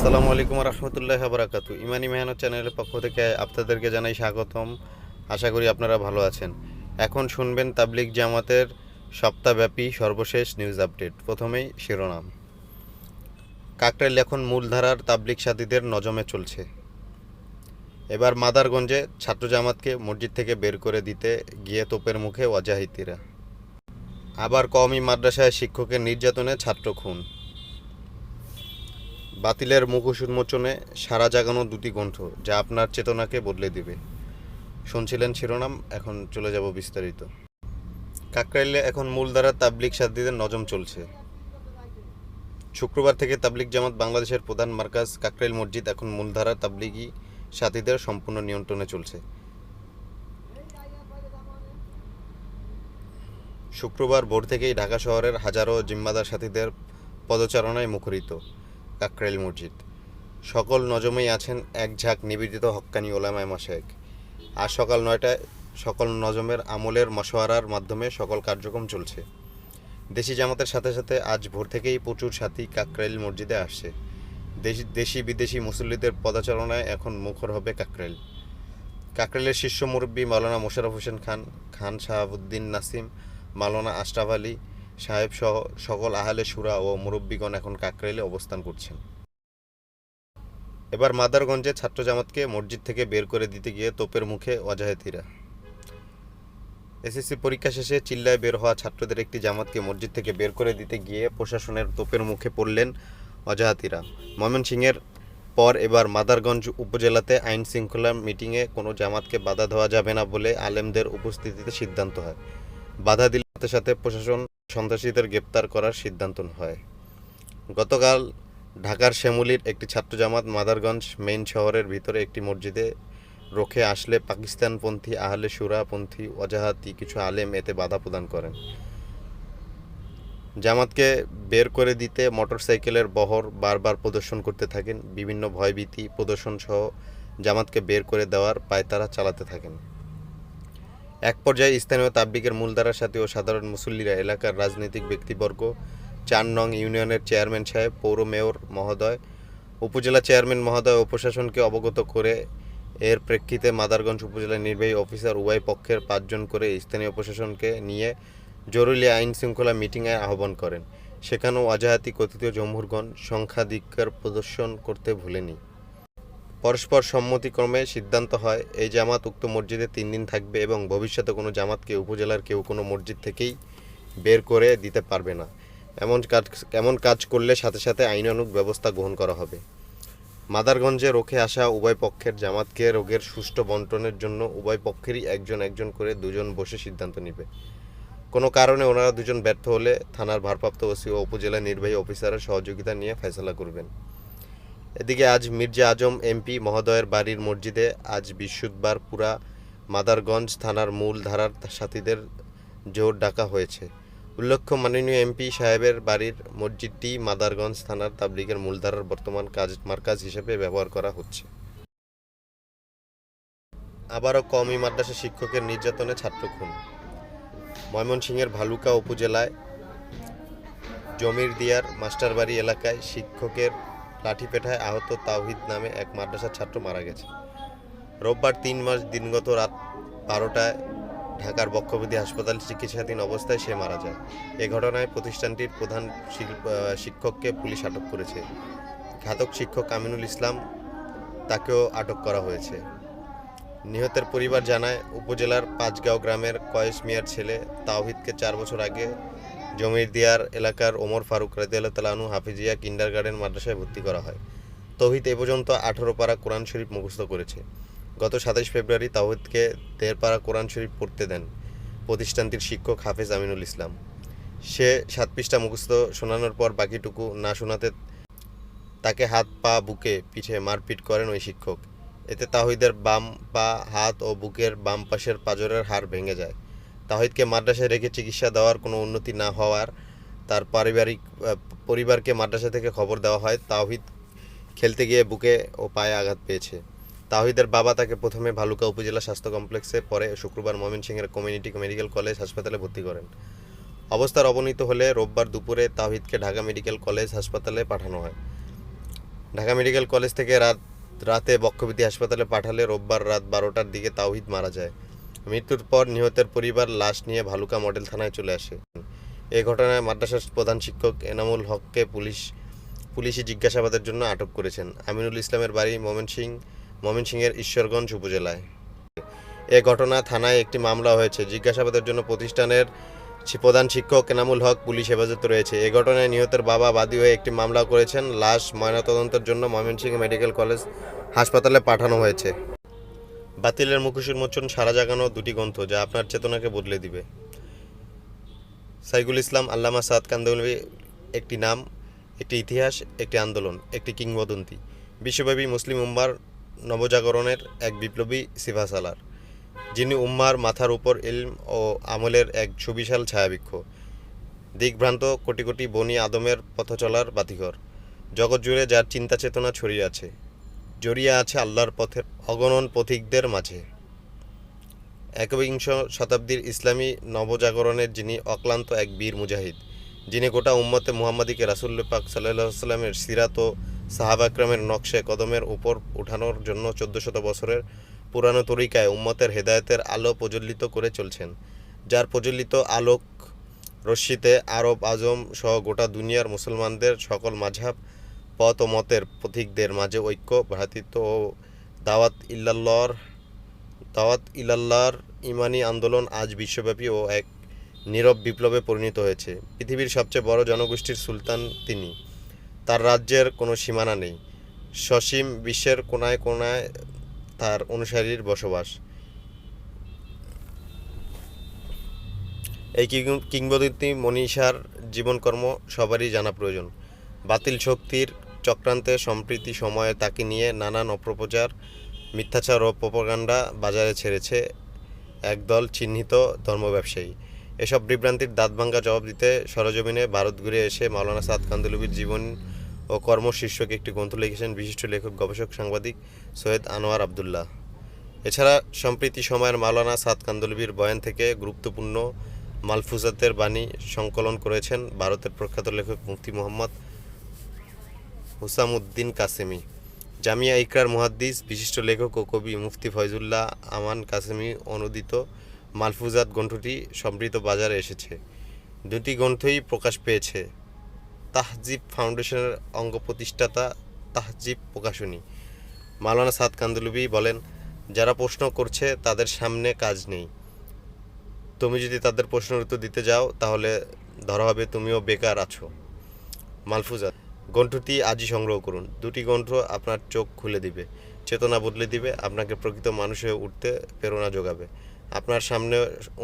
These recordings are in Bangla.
আসসালামু আলাইকুম রহমতুল্লাহ বারাকাতু ইমানি মেহনত চ্যানেলের পক্ষ থেকে আপনাদেরকে জানাই স্বাগতম। আশা করি আপনারা ভালো আছেন। এখন শুনবেন তাবলিগ জামাতের সপ্তাহব্যাপী সর্বশেষ নিউজ আপডেট। প্রথমেই শিরোনাম। কাকরাইল এখন মূলধারার তাবলিগ সাথীদের নজমে চলছে। এবার মাদারগঞ্জে ছাত্র জামাতকে মসজিদ থেকে বের করে দিতে গিয়ে তোপের মুখে ওয়াজাহিতিরা। আবার কওমি মাদ্রাসায় শিক্ষকের নির্যাতনে ছাত্র খুন। বাতিলের মুখোশ উন্মোচনে সারা জাগানো দুটি গ্রন্থ যা আপনার চেতনাকে বদলে দিবে। শুনছিলেন শিরোনাম, এখন চলে যাব বিস্তারিত। কাকরাইলে এখন মূলধারা তাবলিক সাথীদের নজম চলছে। শুক্রবার থেকে তাবলিক জামাত বাংলাদেশের প্রধান মার্কাজ কাকরাইল মসজিদ এখন মূলধারা তাবলিগি সাথীদের সম্পূর্ণ নিয়ন্ত্রণে চলছে। শুক্রবার ভোর থেকেই ঢাকা শহরের হাজারো জিম্মাদার সাথীদের পদচারণায় মুখরিত। কাকরাইল মসজিদ। সকল নজমেই আছেন এক ঝাঁক নিবেদিত হক্কানি ওলামায় মাশেক আজ সকাল নয়টায় সকল নজমের আমলের মশওয়ারার মাধ্যমে সকল কার্যক্রম চলছে। দেশি জামাতের সাথে সাথে আজ ভোর থেকেই প্রচুর সাথী কাকরাইল মসজিদে আসছে। দেশি দেশি বিদেশি মুসল্লিদের পদাচারণায় এখন মুখর হবে কাকরাইল। কাকরাইলের শীর্ষ মুরব্বী মাওলানা মোশারফ হোসেন খান খান শাহাবুদ্দিন নাসিম, মাওলানা আশরাফ আলী সাহেব সহ সকল আহলে সুরা ও মুরব্বীগণ এখন কাকরাইলে অবস্থান করছেন। এবার মাদারগঞ্জে ছাত্র জামাতকে মসজিদ থেকে বের করে দিতে গিয়ে তোপের মুখে অজাহেতিরা এসএসসি পরীক্ষা শেষে চিল্লায় বের হওয়া ছাত্রদের একটি জামাতকে মসজিদ থেকে বের করে দিতে গিয়ে প্রশাসনের তোপের মুখে পড়লেন অজাহাতিরা ময়মনসিংহের পর এবার মাদারগঞ্জ উপজেলাতে আইন শৃঙ্খলা মিটিংয়ে কোনো জামাতকে বাধা দেওয়া যাবে না বলে আলেমদের উপস্থিতিতে সিদ্ধান্ত হয়। বাধা দিলে সাথে সাথে প্রশাসন সন্ত্রাসীদের গ্রেপ্তার করার সিদ্ধান্ত হয়। গতকাল ঢাকার শ্যামুলির একটি ছাত্র জামাত মাদারগঞ্জ মেইন শহরের ভিতরে একটি মসজিদে রোখে আসলে পাকিস্তানপন্থী আহলে সুরাপন্থী অজাহাতি কিছু আলেম এতে বাধা প্রদান করেন। জামাতকে বের করে দিতে মোটরসাইকেলের বহর বারবার প্রদর্শন করতে থাকেন। বিভিন্ন ভয়ভীতি প্রদর্শন সহ জামাতকে বের করে দেওয়ার পায়তারা চালাতে থাকেন। এক পর্যায়ে স্থানীয় তাবলিগের মূলধারার সাথে ও সাধারণ মুসল্লিরা এলাকার রাজনৈতিক ব্যক্তিবর্গ, চার নং ইউনিয়নের চেয়ারম্যান সাহেব, পৌর মেয়র মহোদয়, উপজেলা চেয়ারম্যান মহোদয় ও প্রশাসনকে অবগত করে এর প্রেক্ষিতে মাদারগঞ্জ উপজেলা নির্বাহী অফিসার উভয় পক্ষের পাঁচজন করে স্থানীয় প্রশাসনকে নিয়ে জরুরি আইন শৃঙ্খলা মিটিংয়ে আহ্বান করেন। সেখানেও অজাহাতি কথিত জমহুরগণ সংখ্যাধিক্যার প্রদর্শন করতে ভুলেনি। পরস্পর সম্মতিক্রমে সিদ্ধান্ত হয়, এই জামাত উক্ত মসজিদে তিন দিন থাকবে এবং ভবিষ্যতে কোনো জামাতকে, উপজেলার কেউ কোনো মসজিদ থেকেই বের করে দিতে পারবে না। এমন কাজ এমন কাজ করলে সাথে সাথে আইনানুগ ব্যবস্থা গ্রহণ করা হবে। মাদারগঞ্জে রোখে আসা উভয় পক্ষের জামাতকে রোগের সুষ্ঠু বন্টনের জন্য উভয় পক্ষেরই একজন একজন করে দুজন বসে সিদ্ধান্ত নেবে। কোনো কারণে ওনারা দুজন ব্যর্থ হলে থানার ভারপ্রাপ্ত ওসি ও উপজেলা নির্বাহী অফিসারের সহযোগিতা নিয়ে ফয়সলা করবেন। এদিকে আজ মির্জা আজম এমপি মহোদয়ের বাড়ির মসজিদে আজ বৃহস্পতিবার পুরা মাদারগঞ্জ থানার মূল ধারার সাথীদের জোর ডাকা হয়েছে। উল্লেখ্য, মাননীয় এমপি সাহেবের বাড়ির মসজিদটি মাদারগঞ্জ থানার তাবলিগের মূলধারার বর্তমান কাজ মার্কাজ হিসেবে ব্যবহার করা হচ্ছে। আবারও কওমি মাদ্রাসা শিক্ষকের নির্যাতনে ছাত্র খুন। ময়মনসিংহের ভালুকা উপজেলায় জমির দিয়ার মাস্টারবাড়ি এলাকায় শিক্ষকের লাঠিপেঠায় আহত তাওহিদ নামে এক মাদ্রাসার ছাত্র মারা গেছে। রোববার তিন মাস দিনগত রাত বারোটায় ঢাকার বক্ষবতী হাসপাতালে চিকিৎসাধীন অবস্থায় সে মারা যায়। এ ঘটনায় প্রতিষ্ঠানটির প্রধান শিক্ষককে পুলিশ আটক করেছে। ঘাতক শিক্ষক আমিনুল ইসলাম তাকেও আটক করা হয়েছে। নিহতের পরিবার জানায়, উপজেলার পাঁচগাঁও গ্রামের কয়েস মিয়ার ছেলে তাওহিদকে চার বছর আগে জমির দিয়ার এলাকার ওমর ফারুক রাদিয়াল্লাহু তালানু হাফিজিয়া কিন্ডার গার্ডেন মাদ্রাসায় ভর্তি করা হয়। তৌহিদ এ পর্যন্ত আঠারো পারা কোরআন শরীফ মুখস্থ করেছে। গত সাতাইশ ফেব্রুয়ারি তাওহিদকে দেড় পারা কোরআন শরীফ পড়তে দেন প্রতিষ্ঠানটির শিক্ষক হাফেজ আমিনুল ইসলাম। সে সাত পৃষ্ঠা মুখস্থ শোনানোর পর বাকিটুকু না শোনাতে তাকে হাত, পা, বুকে, পিঠে মারপিট করেন ওই শিক্ষক। এতে তাহিদের বাম পা, হাত ও বুকের বাম পাশের পাঁজরের হাড় ভেঙে যায়। তাহিদকে মাদ্রাসায় রেখে চিকিৎসা দেওয়ার কোনো উন্নতি না হওয়ার, তার পারিবারিক পরিবারকে মাদ্রাসা থেকে খবর দেওয়া হয়, তাহিদ খেলতে গিয়ে বুকে ও পায়ে আঘাত পেয়েছে। তাহিদের বাবা তাকে প্রথমে ভালুকা উপজেলা স্বাস্থ্য কমপ্লেক্সে পরে শুক্রবার ময়মনসিংহের কমিউনিটি মেডিকেল কলেজ হাসপাতালে ভর্তি করেন। অবস্থার অবনতি হলে রোববার দুপুরে তাহিদকে ঢাকা মেডিকেল কলেজ হাসপাতালে পাঠানো হয়। ঢাকা মেডিকেল কলেজ থেকে রাত, রাতে বক্ষবিধি হাসপাতালে পাঠালে রোববার রাত বারোটার দিকে তাওহিদ মারা যায়। মৃত্যুর পর নিহতের পরিবার লাশ নিয়ে ভালুকা মডেল থানায় চলে আসে। এ ঘটনায় মাদ্রাসার প্রধান শিক্ষক এনামুল হককে পুলিশ, পুলিশি জিজ্ঞাসাবাদের জন্য আটক করেছেন। আমিনুল ইসলামের বাড়ি ময়মনসিং ময়মনসিংহের ঈশ্বরগঞ্জ উপজেলায়। এ ঘটনা থানায় একটি মামলা হয়েছে। জিজ্ঞাসাবাদের জন্য প্রতিষ্ঠানের প্রধান শিক্ষক এনামুল হক পুলিশ হেফাজতে রয়েছে। এ ঘটনায় নিহতের বাবা বাদী হয়ে একটি মামলা করেছেন। লাশ ময়নাতদন্তের জন্য ময়মনসিংহ মেডিকেল কলেজ হাসপাতালে পাঠানো হয়েছে। বাতিলের মুখোশ উন্মোচন সারা জাগানো দুটি গ্রন্থ যা আপনার চেতনাকে বদলে দিবে। সাইগুল ইসলাম, আল্লামা সাদ কান্দৌলভি একটি নাম, একটি ইতিহাস, একটি আন্দোলন, একটি কিংবদন্তি। বিশ্বব্যাপী মুসলিম উম্মার নবজাগরণের এক বিপ্লবী সিভাসালার যিনি উম্মার মাথার উপর ইলম ও আমলের এক সুবিশাল ছায়াবৃক্ষ। দিকভ্রান্ত কোটি কোটি বনি আদমের পথ চলার বাতিঘর। জগৎ জুড়ে যার চিন্তা চেতনা ছড়িয়ে আছে জড়িয়ে আছে আল্লাহর পথের অগণন পথিকদের মাঝে। একবিংশ শতাব্দীর ইসলামী নবজাগরণের যিনি অক্লান্ত এক বীর মুজাহিদ, যিনি গোটা উম্মতে মুহাম্মাদিকে রাসুল্ল পাক সাল্লাহ সাল্লামের সিরাত ও সাহাবাক্রামের নকশে কদমের উপর উঠানোর জন্য চোদ্দশত বছরের পুরানো তরিকায় উম্মতের হেদায়তের আলো প্রজ্বলিত করে চলছেন, যার প্রজ্বলিত আলোক রশ্মিতে আরব আজম সহ গোটা দুনিয়ার মুসলমানদের সকল মাঝহাব পথ ও মতের পথিকদের মাঝে ঐক্য ভ্রাতৃত্ব ও দাওয়াত ইল্লাল্লাহর, দাওয়াত ইলাল্লাহর ইমানি আন্দোলন আজ বিশ্বব্যাপী ও এক নীরব বিপ্লবে পরিণত হয়েছে। পৃথিবীর সবচেয়ে বড় জনগোষ্ঠীর সুলতান তিনি। তার রাজ্যের কোনো সীমানা নেই। সসীম বিশ্বের কোনায় কোনায় তার অনুসারীর বসবাস। এই কিংবদন্তি মনীষার জীবনকর্ম সবারই জানা প্রয়োজন। বাতিল শক্তির চক্রান্তে সম্প্রীতি সময়ে তাকে নিয়ে নানান অপপ্রচার, মিথ্যাচার ও প্রোপাগান্ডা বাজারে ছেড়েছে একদল চিহ্নিত ধর্ম ব্যবসায়ী। এসব বিভ্রান্তির দাঁতভাঙ্গা জবাব দিতে সরজমিনে ভারত ঘুরে এসে মাওলানা সাদ কান্দুলুবির জীবন ও কর্ম শীর্ষক একটি গ্রন্থ লিখেছেন বিশিষ্ট লেখক, গবেষক, সাংবাদিক সৈয়দ আনোয়ার আবদুল্লাহ। এছাড়া সম্প্রীতি সময়ের মাওলানা সাদ কান্দুলবির বয়ান থেকে গুরুত্বপূর্ণ মালফুজাতের বাণী সংকলন করেছেন ভারতের প্রখ্যাত লেখক মুফতি মোহাম্মদ হুসামুদ্দিন কাসেমি, জামিয়া ইকরার মুহাদ্দিস, বিশিষ্ট লেখক ও কবি মুফতি ফয়জুল্লাহ আমান কাসেমি অনুদিত মালফুজাত গ্রন্থটি সম্প্রীত বাজারে এসেছে। দুটি গ্রন্থই প্রকাশ পেয়েছে। তাহজিব ফাউন্ডেশনের অঙ্গ প্রতিষ্ঠাতা তাহজিব প্রকাশনী। মাওলানা সাদ কান্দুলবি বলেন, যারা প্রশ্ন করছে তাদের সামনে কাজ নেই। তুমি যদি তাদের প্রশ্নের উত্তর দিতে যাও, তাহলে ধরা হবে তুমিও বেকার আছো। মালফুজাত গ্রন্থটি আজই সংগ্রহ করুন। দুটি গ্রন্থ আপনার চোখ খুলে দিবে, চেতনা বদলে দিবে, আপনাকে প্রকৃত মানুষ হয়ে উঠতে প্রেরণা যোগাবে। আপনার সামনে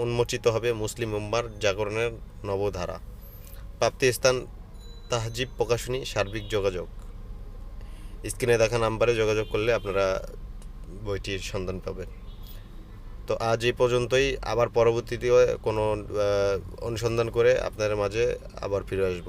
উন্মোচিত হবে মুসলিম উম্মার জাগরণের নবধারা। প্রাপ্তি স্থান তাহজিব প্রকাশনী, সার্বিক যোগাযোগ। স্ক্রিনে দেখা নাম্বারে যোগাযোগ করলে আপনারা বইটির সন্ধান পাবেন। তো আজ এই পর্যন্তই। আবার পরবর্তীতে কোনো অনুসন্ধান করে আপনাদের মাঝে আবার ফিরে আসব।